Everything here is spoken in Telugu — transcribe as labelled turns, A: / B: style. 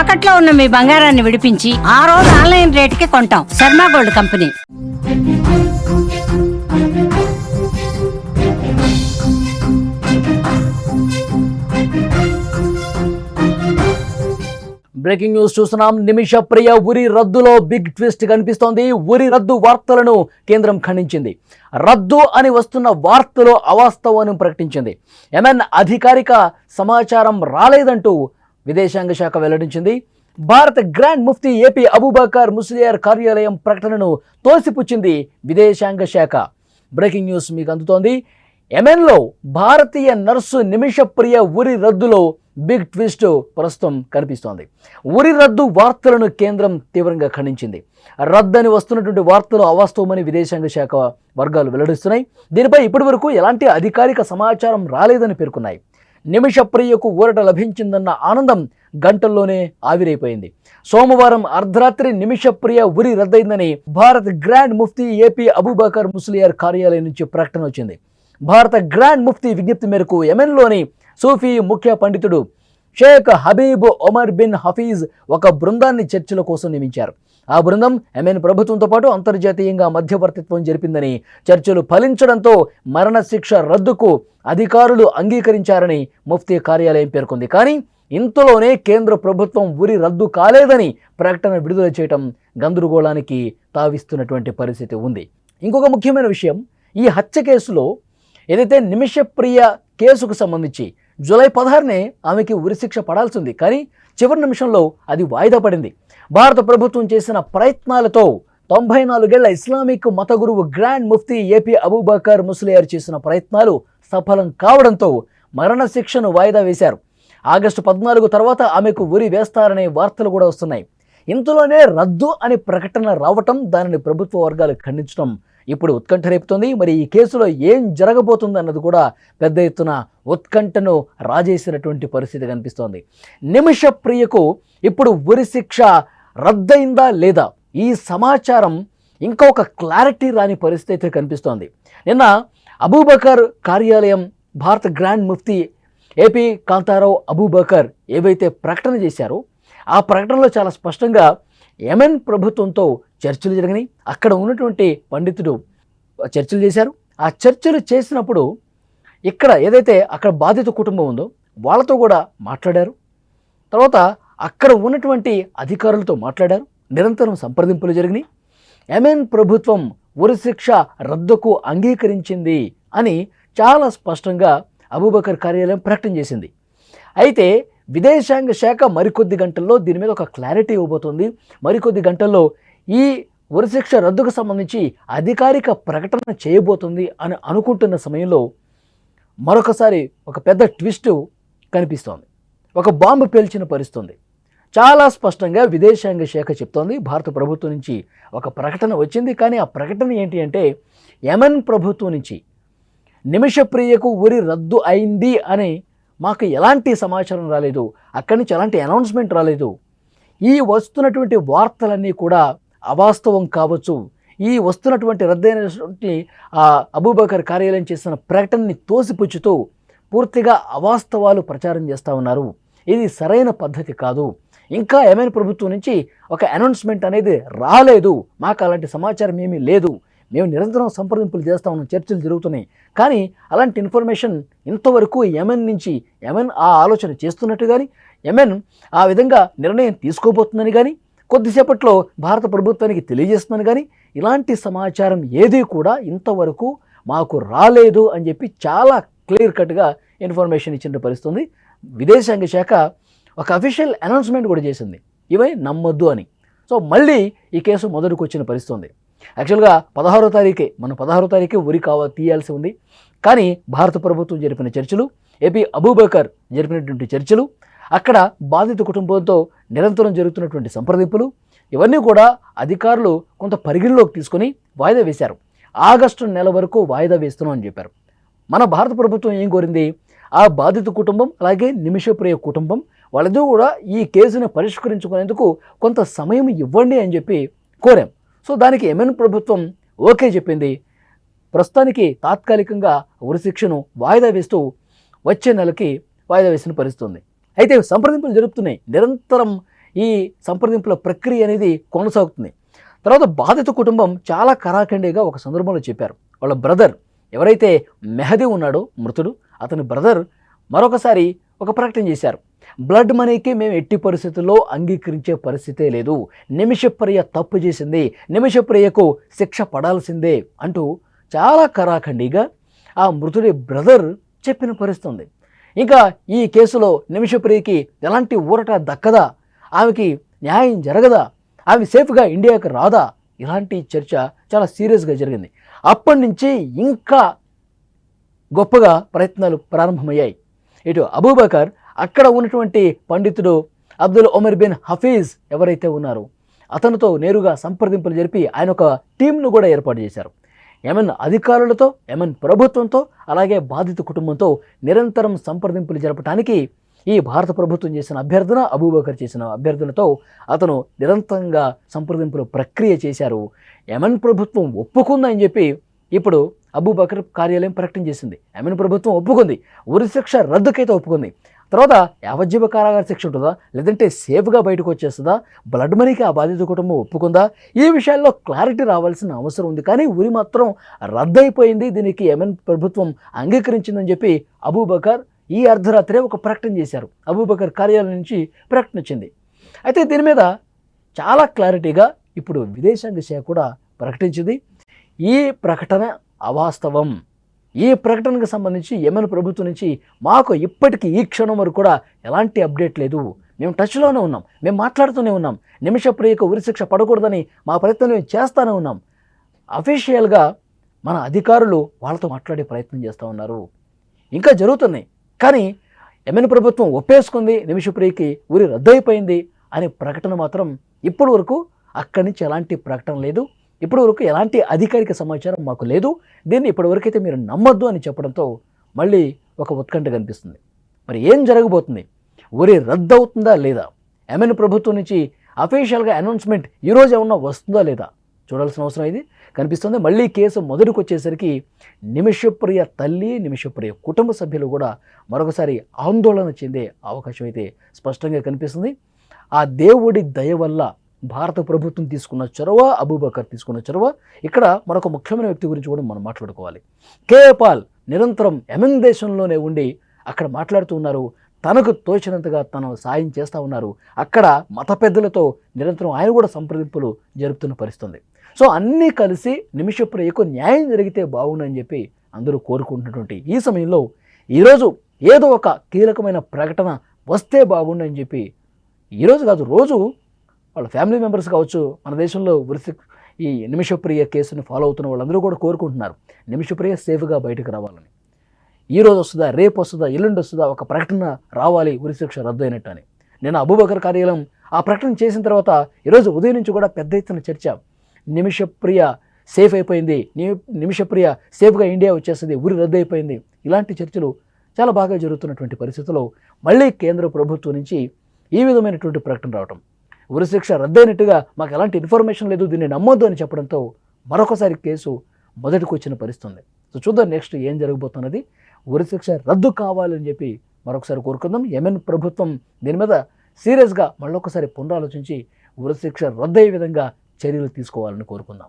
A: తాకట్లో ఉన్న మీ బంగారాన్ని విడిపించి ఆ రోజు ఆన్లైన్ రేటుకి కొంటాం. Sharma gold company.
B: Breaking news చూస్తున్నాం. నిమిష ప్రియ ఉరి రద్దులో బిగ్ ట్విస్ట్ కనిపిస్తోంది. ఉరి రద్దు వార్తలను కేంద్రం ఖండించింది. రద్దు అని వస్తున్న వార్తలో అవాస్తవాన్ని ప్రకటించింది. ఎంఎన్ అధికారిక సమాచారం రాలేదంటూ విదేశాంగ శాఖ వెల్లడించింది. భారత గ్రాండ్ ముఫ్తీ ఏపీ అబూబాకర్ ముస్లియార్ కార్యాలయం ప్రకటనను తోసిపుచ్చింది విదేశాంగ శాఖ. బ్రేకింగ్ న్యూస్ మీకు అందుతోంది. ఎమెన్లో భారతీయ నర్సు నిమిషప్రియ ఉరి రద్దులో బిగ్ ట్విస్ట్ ప్రస్తుతం కనిపిస్తోంది. ఉరి రద్దు వార్తలను కేంద్రం తీవ్రంగా ఖండించింది. రద్దని వస్తున్నటువంటి వార్తలు అవాస్తవమని విదేశాంగ శాఖ వర్గాలు వెల్లడిస్తున్నాయి. దీనిపై ఇప్పటివరకు ఎలాంటి అధికారిక సమాచారం రాలేదని పేర్కొన్నాయి. నిమిషప్రియకు ఊరట లభించిందన్న ఆనందం గంటల్లోనే ఆవిరైపోయింది. సోమవారం అర్ధరాత్రి నిమిషప్రియ ఉరి రద్దయిందని భారత్ గ్రాండ్ ముఫ్తీ ఏపీ అబూబకర్ ముస్లియార్ కార్యాలయం నుంచి ప్రకటన వచ్చింది. భారత గ్రాండ్ ముఫ్తీ విజ్ఞప్తి మేరకు యెమెన్లోని సూఫీ ముఖ్య పండితుడు Sheikh Habib Omar bin Hafiz ఒక బృందాన్ని చర్చల కోసం నియమించారు. ఆ బృందం యెమెన్ ప్రభుత్వంతో పాటు అంతర్జాతీయంగా మధ్యవర్తిత్వం జరిపిందని చర్చలు ఫలించడంతో మరణశిక్ష రద్దుకు అధికారులు అంగీకరించారని ముఫ్తీ కార్యాలయం పేర్కొంది. కానీ ఇంతలోనే కేంద్ర ప్రభుత్వం ఉరి రద్దు కాలేదని ప్రకటన విడుదల చేయటం గందరగోళానికి తావిస్తున్నటువంటి పరిస్థితి ఉంది. ఇంకొక ముఖ్యమైన విషయం ఈ హత్య కేసులో ఏదైతే నిమిషప్రియ కేసుకు సంబంధించి జూలై పదహారునే ఆమెకి ఉరిశిక్ష పడాల్సింది. కానీ చివరి నిమిషంలో అది వాయిదా పడింది. భారత ప్రభుత్వం చేసిన ప్రయత్నాలతో తొంభై నాలుగేళ్ళ ఇస్లామిక్ మత గురువు గ్రాండ్ ముఫ్తీ ఏపీ అబూబకర్ ముస్లియార్ చేసిన ప్రయత్నాలు సఫలం కావడంతో మరణశిక్షను వాయిదా వేశారు. ఆగస్టు పద్నాలుగు తర్వాత ఆమెకు ఉరి వేస్తారనే వార్తలు కూడా వస్తున్నాయి. ఇంతలోనే రద్దు అని ప్రకటన రావటం దానిని ప్రభుత్వ వర్గాలు ఖండించడం ఇప్పుడు ఉత్కంఠ రేపుతోంది. మరి ఈ కేసులో ఏం జరగబోతుంది అన్నది కూడా పెద్ద ఎత్తున ఉత్కంఠను రాజేసినటువంటి పరిస్థితి కనిపిస్తోంది. నిమిష ప్రియకు ఇప్పుడు ఉరిశిక్ష రద్దయిందా లేదా? ఈ సమాచారం ఇంకా ఒక క్లారిటీ రాని పరిస్థితి అయితే కనిపిస్తోంది. నిన్న అబూబకర్ కార్యాలయం భారత grand mufti AP Kantharao Abubakar ఏవైతే ప్రకటన చేశారో ఆ ప్రకటనలో చాలా స్పష్టంగా ఎమెన్ ప్రభుత్వంతో చర్చలు జరిగినాయి అక్కడ ఉన్నటువంటి పండితుడు చర్చలు చేశారు. ఆ చర్చలు చేసినప్పుడు ఇక్కడ ఏదైతే అక్కడ బాధిత కుటుంబం ఉందో వాళ్ళతో కూడా మాట్లాడారు. తర్వాత అక్కడ ఉన్నటువంటి అధికారులతో మాట్లాడారు. నిరంతరం సంప్రదింపులు జరిగినాయి. ఎమెన్ ప్రభుత్వం ఉరిశిక్ష రద్దుకు అంగీకరించింది అని చాలా స్పష్టంగా అబూబకర్ కార్యాలయం ప్రకటన చేసింది. అయితే విదేశాంగ శాఖ మరికొద్ది గంటల్లో దీని మీద ఒక క్లారిటీ ఇవ్వబోతోంది. మరికొద్ది గంటల్లో ఈ ఉరిశిక్ష రద్దుకు సంబంధించి అధికారిక ప్రకటన చేయబోతుంది అని అనుకుంటున్న సమయంలో మరొకసారి ఒక పెద్ద ట్విస్ట్ కనిపిస్తోంది. ఒక బాంబు పేల్చిన పరిస్థితుంది. చాలా స్పష్టంగా విదేశాంగ శాఖ చెప్తోంది. భారత ప్రభుత్వం నుంచి ఒక ప్రకటన వచ్చింది. కానీ ఆ ప్రకటన ఏంటి అంటే యమన్ ప్రభుత్వం నుంచి నిమిషప్రియకు ఉరి రద్దు అయింది అని మాకు ఎలాంటి సమాచారం రాలేదు. అక్కడి నుంచి ఎలాంటి అనౌన్స్మెంట్ రాలేదు. ఈ వస్తున్నటువంటి వార్తలన్నీ కూడా అవాస్తవం కావచ్చు. ఈ వస్తున్నటువంటి రద్దయినటువంటి ఆ అబూబకర్ కార్యాలయం చేసిన ప్రకటనని తోసిపుచ్చుతూ పూర్తిగా అవాస్తవాలు ప్రచారం చేస్తూ ఉన్నారు. ఇది సరైన పద్ధతి కాదు. ఇంకా ఏమైనా ప్రభుత్వం నుంచి ఒక అనౌన్స్మెంట్ అనేది రాలేదు. మాకు అలాంటి సమాచారం ఏమీ లేదు. మేము నిరంతరం సంప్రదింపులు చేస్తూ ఉన్నాం. చర్చలు జరుగుతున్నాయి. కానీ అలాంటి ఇన్ఫర్మేషన్ ఇంతవరకు యెమెన్ నుంచి యెమెన్ ఆ ఆలోచన చేస్తున్నట్టు కానీ ఎమెన్ ఆ విధంగా నిర్ణయం తీసుకోబోతుందని కానీ కొద్దిసేపట్లో భారత ప్రభుత్వానికి తెలియజేస్తున్నాను కానీ ఇలాంటి సమాచారం ఏది కూడా ఇంతవరకు మాకు రాలేదు అని చెప్పి చాలా క్లియర్ కట్గా ఇన్ఫర్మేషన్ ఇచ్చిన పరిస్థితుంది. విదేశాంగ శాఖ ఒక అఫీషియల్ అనౌన్స్మెంట్ కూడా చేసింది. ఇవే నమ్మొద్దు అని. సో మళ్ళీ ఈ కేసు మొదటికి వచ్చిన పరిస్థితుంది. యాక్చువల్గా పదహారో తారీఖే మనం పదహారో తారీఖే ఉరి కావ తీయాల్సి ఉంది. కానీ భారత ప్రభుత్వం జరిపిన చర్చలు ఏపీ అబూబకర్ జరిపినటువంటి చర్చలు అక్కడ బాధిత కుటుంబంతో నిరంతరం జరుగుతున్నటువంటి సంప్రదింపులు ఇవన్నీ కూడా అధికారులు కొంత పరిగణలోకి తీసుకొని వాయిదా వేశారు. ఆగస్టు నెల వరకు వాయిదా వేస్తున్నాం అని చెప్పారు. మన భారత ప్రభుత్వం ఏం కోరింది? ఆ బాధిత కుటుంబం అలాగే నిమిషప్రియ కుటుంబం వాళ్ళది కూడా ఈ కేసును పరిష్కరించుకునేందుకు కొంత సమయం ఇవ్వండి అని చెప్పి కోరాం. సో దానికి ఎమెన్ ప్రభుత్వం ఓకే చెప్పింది. ప్రస్తుతానికి తాత్కాలికంగా ఉరిశిక్షను వాయిదా వేస్తూ వచ్చే నెలకి వాయిదా వేసిన పరిస్థితి ఉంది. అయితే సంప్రదింపులు జరుపుతున్నాయి నిరంతరం ఈ సంప్రదింపుల ప్రక్రియ అనేది కొనసాగుతుంది. తర్వాత బాధిత కుటుంబం చాలా కరాఖండిగా ఒక సందర్భంలో చెప్పారు. వాళ్ళ బ్రదర్ ఎవరైతే మెహదీ ఉన్నాడో మృతుడు అతని బ్రదర్ మరొకసారి ఒక ప్రకటన చేశారు. బ్లడ్ మనీకి మేము ఎట్టి పరిస్థితుల్లో అంగీకరించే పరిస్థితే లేదు. నిమిషప్రియ తప్పు చేసింది. నిమిషప్రియకు శిక్ష పడాల్సిందే అంటూ చాలా కరాఖండిగా ఆ మృతుడి బ్రదర్ చెప్పిన పరిస్థితి ఉంది. ఇంకా ఈ కేసులో నిమిషప్రియకి ఎలాంటి ఊరట దక్కదా? ఆమెకి న్యాయం జరగదా? ఆమె సేఫ్గా ఇండియాకి రాదా? ఇలాంటి చర్చ చాలా సీరియస్గా జరిగింది. అప్పటి నుంచి ఇంకా గొప్పగా ప్రయత్నాలు ప్రారంభమయ్యాయి. ఇటు అబూబకర్ అక్కడ ఉన్నటువంటి పండితుడు అబ్దుల్ ఒమర్ బిన్ హఫీజ్ ఎవరైతే ఉన్నారో అతనితో నేరుగా సంప్రదింపులు జరిపి ఆయన ఒక టీంను కూడా ఏర్పాటు చేశారు. యమన్ అధికారులతో యమన్ ప్రభుత్వంతో అలాగే బాధిత కుటుంబంతో నిరంతరం సంప్రదింపులు జరపడానికి ఈ భారత ప్రభుత్వం చేసిన అభ్యర్థన అబూబకర్ చేసిన అభ్యర్థనతో అతను నిరంతరంగా సంప్రదింపుల ప్రక్రియ చేశారు. యమన్ ప్రభుత్వం ఒప్పుకుందని చెప్పి ఇప్పుడు అబూబకర్ కార్యాలయం ప్రకటన చేసింది. యమన్ ప్రభుత్వం ఒప్పుకుంది. ఉరిశిక్ష రద్దుకైతే ఒప్పుకుంది. తర్వాత యావజ్జీవ కారాగార శిక్ష ఉంటుందా? లేదంటే సేఫ్గా బయటకు వచ్చేస్తుందా? బ్లడ్ మనీకి ఆ బాధిత కుటుంబం ఒప్పుకుందా? ఈ విషయాల్లో క్లారిటీ రావాల్సిన అవసరం ఉంది. కానీ ఉరి మాత్రం రద్దయిపోయింది. దీనికి యమన్ ప్రభుత్వం అంగీకరించిందని చెప్పి అబూబకర్ ఈ అర్ధరాత్రే ఒక ప్రకటన చేశారు. అబూబకర్ కార్యాలయం నుంచి ప్రకటన వచ్చింది. అయితే దీని మీద చాలా క్లారిటీగా ఇప్పుడు విదేశాంగ శాఖ కూడా ప్రకటించింది. ఈ ప్రకటన అవాస్తవం. ఈ ప్రకటనకు సంబంధించి యమన్ ప్రభుత్వం నుంచి మాకు ఇప్పటికీ ఈ క్షణం వరకు కూడా ఎలాంటి అప్డేట్ లేదు. మేము టచ్లోనే ఉన్నాం. మేము మాట్లాడుతూనే ఉన్నాం. నిమిష ప్రియకు ఉరిశిక్ష పడకూడదని మా ప్రయత్నం మేము చేస్తూనే ఉన్నాం. అఫీషియల్గా మన అధికారులు వాళ్ళతో మాట్లాడే ప్రయత్నం చేస్తూ ఉన్నారు. ఇంకా జరుగుతున్నాయి. కానీ ఎమ్మెన్ ప్రభుత్వం ఒప్పేసుకుంది. నిమిషప్రియకి ఉరి రద్దయిపోయింది అనే ప్రకటన మాత్రం ఇప్పటి వరకు అక్కడి నుంచి ఎలాంటి ప్రకటన లేదు. ఇప్పటివరకు ఎలాంటి అధికారిక సమాచారం మాకు లేదు. దీన్ని ఇప్పటివరకైతే మీరు నమ్మొద్దు అని చెప్పడంతో మళ్ళీ ఒక ఉత్కంఠ కనిపిస్తుంది. మరి ఏం జరగబోతుంది? ఉరి రద్దవుతుందా లేదా? యమన్ ప్రభుత్వం నుంచి అఫీషియల్గా అనౌన్స్మెంట్ ఈరోజు ఏమన్నా వస్తుందా లేదా? చూడాల్సిన అవసరం ఇది. కనిపిస్తుంది. మళ్ళీ కేసు మొదటికి వచ్చేసరికి నిమిషప్రియ తల్లి నిమిషప్రియ కుటుంబ సభ్యులు కూడా మరొకసారి ఆందోళన చెందే అవకాశం అయితే స్పష్టంగా కనిపిస్తుంది. ఆ దేవుడి దయ వల్ల భారత ప్రభుత్వం తీసుకున్న చొరవ అబూబకర్ తీసుకున్న చొరవ. ఇక్కడ మరొక ముఖ్యమైన వ్యక్తి గురించి కూడా మనం మాట్లాడుకోవాలి. కేపాల్ నిరంతరం యమన్ దేశంలోనే ఉండి అక్కడ మాట్లాడుతూ ఉన్నారు. తనకు తోచినంతగా తను సాయం చేస్తూ ఉన్నారు. అక్కడ మత పెద్దలతో నిరంతరం ఆయన కూడా సంప్రదింపులు జరుపుతున్న పరిస్థితుంది. సో అన్నీ కలిసి నిమిషప్రియకు న్యాయం జరిగితే బాగుండని చెప్పి అందరూ కోరుకుంటున్నటువంటి ఈ సమయంలో ఈరోజు ఏదో ఒక కీలకమైన ప్రకటన వస్తే బాగుండని చెప్పి ఈరోజు కాదు రోజు వాళ్ళ ఫ్యామిలీ మెంబర్స్ కావచ్చు మన దేశంలో వృత్తి ఈ నిమిషప్రియ కేసుని ఫాలో అవుతున్న వాళ్ళందరూ కూడా కోరుకుంటున్నారు. నిమిషప్రియ సేఫ్గా బయటకు రావాలని. ఈ రోజు వస్తుందా రేపు వస్తుందా ఎల్లుండి వస్తుందా ఒక ప్రకటన రావాలి ఉరిశిక్ష రద్దు అయినట్టు అని నేను అబూబకర్ కార్యాలయం ఆ ప్రకటన చేసిన తర్వాత ఈరోజు ఉదయం నుంచి కూడా పెద్ద ఎత్తున చర్చ. నిమిషప్రియ సేఫ్ అయిపోయింది ని- నిమిషప్రియ సేఫ్గా ఇండియా వచ్చేస్తుంది ఉరి రద్దు అయిపోయింది ఇలాంటి చర్చలు చాలా బాగా జరుగుతున్నటువంటి పరిస్థితుల్లో మళ్ళీ కేంద్ర ప్రభుత్వం నుంచి ఈ విధమైనటువంటి ప్రకటన రావటం. ఉరిశిక్ష రద్దయినట్టుగా మాకు ఎలాంటి ఇన్ఫర్మేషన్ లేదు దీన్ని నమ్మొద్దు అని చెప్పడంతో మరొకసారి కేసు మొదటికి వచ్చిన పరిస్థితుంది. సో చూద్దాం నెక్స్ట్ ఏం జరగబోతున్నది. ఉరిశిక్ష రద్దు కావాలని చెప్పి మరొకసారి కోరుకుందాం. యెమెన్ ప్రభుత్వం దీని మీద సీరియస్గా మళ్ళొకసారి పునరాలోచించి ఉరిశిక్ష రద్దయ్యే విధంగా చర్యలు తీసుకోవాలని కోరుకుందాం.